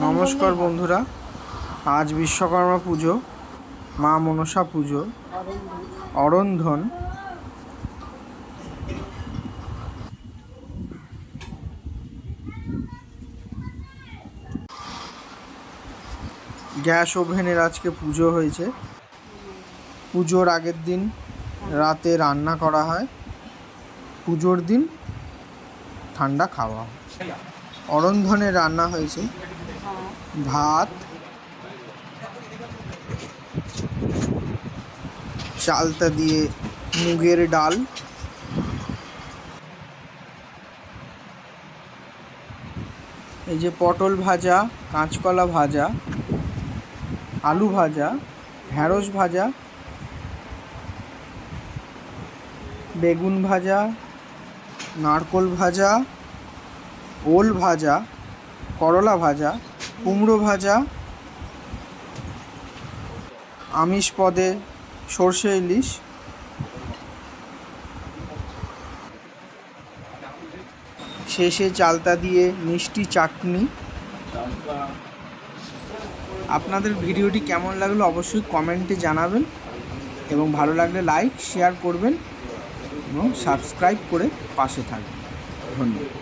নমস্কার বন্ধুরা আজ বিশ্বকর্মা পুজো মা মনসা পুজো অরন্ধন। গ্যাস ওভেনের আজকে পুজো হয়েছে। পুজোর আগের দিন রাতে রান্না করা হয়। পুজোর দিন ঠান্ডা খাওয়া হয়। অরন্ধনে রান্না হয়েছে। ভাত চালতা দিয়ে মুগের ডাল, এই যে পটল ভাজা, কাঁচকলা ভাজা, আলু ভাজা, ঢ্যাঁড়স ভাজা, বেগুন ভাজা, নারকোল ভাজা, ওল ভাজা, করলা ভাজা কুমড়ো ভাজা, আমিষ পদে সর্ষে ইলিশ, শেষে চালতা দিয়ে মিষ্টি চাটনি। আপনাদের ভিডিওটি কেমন লাগল অবশ্যই কমেন্টে জানাবেন এবং ভালো লাগলে লাইক, শেয়ার করবেন এবং সাবস্ক্রাইব করে পাশে থাকবেন। ধন্যবাদ।